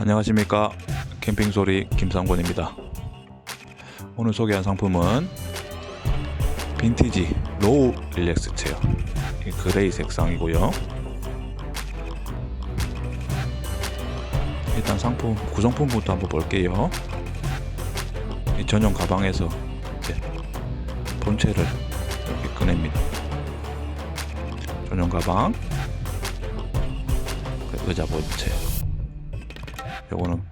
안녕하십니까? 캠핑소리 김상권입니다. 오늘 소개한 상품은 빈티지 로우 릴렉스 체어. 이 그레이 색상이고요. 일단 상품 구성품부터 한번 볼게요. 이 전용 가방에서 본체를 이렇게 꺼냅니다. 전용 가방 그 의자 본체 요거는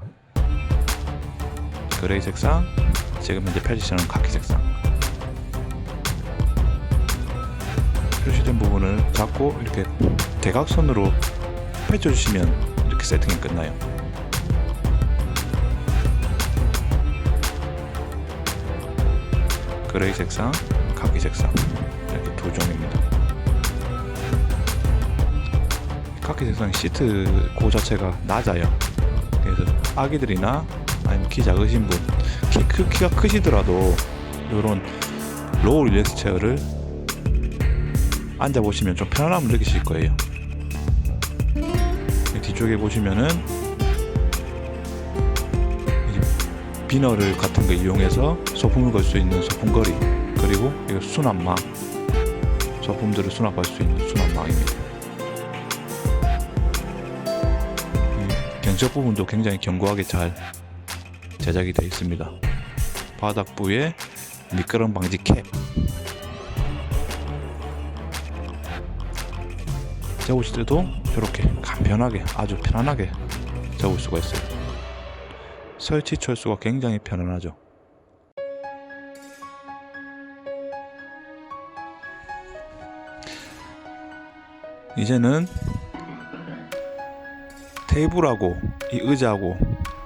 그레이 색상 지금 현재 펼치시는 카키 색상. 표시된 부분을 잡고 이렇게 대각선으로 펼쳐주시면 이렇게 세팅이 끝나요. 그레이 색상, 카키 색상. 이렇게 두 종입니다. 카키 색상 시트 고 자체가 낮아요 그래서 아기들이나 아니면 키 작으신 분, 키, 크, 키가 크시더라도 이런 로우 릴렉스 체어를 앉아 보시면 좀 편안함을 느끼실 거예요. 뒤쪽에 보시면은 비너를 같은 거 이용해서 소품을 걸 수 있는 소품거리 그리고 이거 수납망 소품들을 수납할 수 있는 수납망입니다. 이 견적 부분도 굉장히 견고하게 잘 제작이 되어 있습니다. 바닥부에 미끄럼 방지 캡. 재우실 때도 이렇게 간편하게 아주 편안하게 재울 수가 있어요. 설치 철수가 굉장히 편안하죠. 이제는 테이블하고 이 의자하고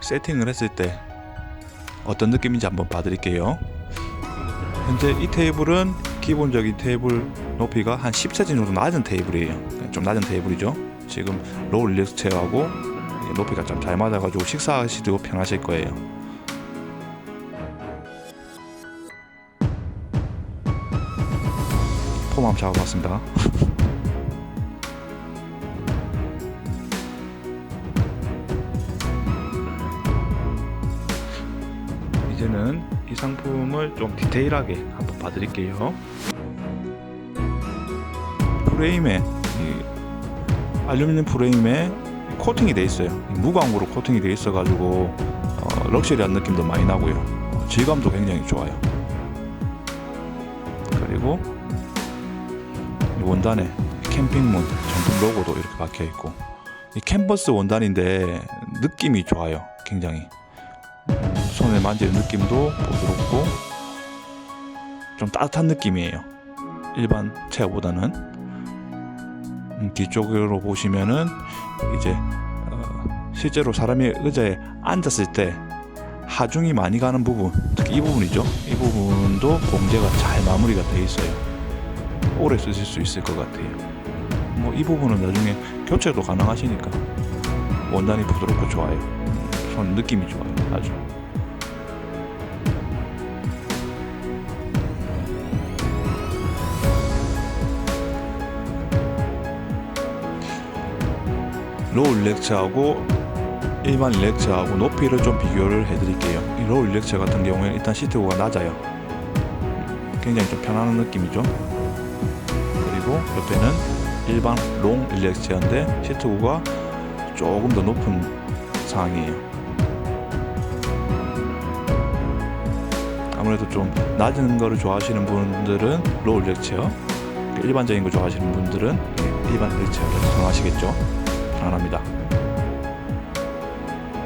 세팅을 했을 때 어떤 느낌인지 한번 봐드릴게요. 현재 이 테이블은 기본적인 테이블 높이가 한 10cm 정도 낮은 테이블이에요. 좀 낮은 테이블이죠. 지금 로우 릴렉스 체어하고 높이가 좀 잘 맞아가지고 식사하시도 편하실 거예요. 폼 한번 잡아봤습니다. 이제는 이 상품을 좀 디테일하게 한번 봐드릴게요. 프레임에 이 알루미늄 프레임에 코팅이 돼 있어요. 무광으로 코팅이 돼 있어 가지고 어, 럭셔리한 느낌도 많이 나고요. 어, 질감도 굉장히 좋아요. 그리고 이 원단에 캠핑문 전품 로고도 이렇게 박혀 있고 이 캔버스 원단인데 느낌이 좋아요. 굉장히 손에 만지는 느낌도 부드럽고 좀 따뜻한 느낌이에요. 일반 체어보다는 음, 뒤쪽으로 보시면은 이제 어, 실제로 사람이 의자에 앉았을 때 하중이 많이 가는 부분, 특히 이 부분이죠. 이 부분도 공제가 잘 마무리가 돼 있어요. 오래 쓰실 수 있을 것 같아요. 뭐 이 부분은 나중에 교체도 가능하시니까 원단이 부드럽고 좋아요. 손 느낌이 좋아요. 아주. 로우 릴렉츠하고 일반 릴렉츠하고 높이를 좀 비교를 해드릴게요. 이 로우 릴렉츠 같은 경우에는 일단 시트고가 낮아요. 굉장히 좀 편안한 느낌이죠. 그리고 옆에는 일반 롱 릴렉츠인데 시트고가 조금 더 높은 상황이에요. 아무래도 좀 낮은 거를 좋아하시는 분들은 로우 릴렉츠요. 일반적인 거 좋아하시는 분들은 일반 릴렉츠를 선호하시겠죠. 편안합니다.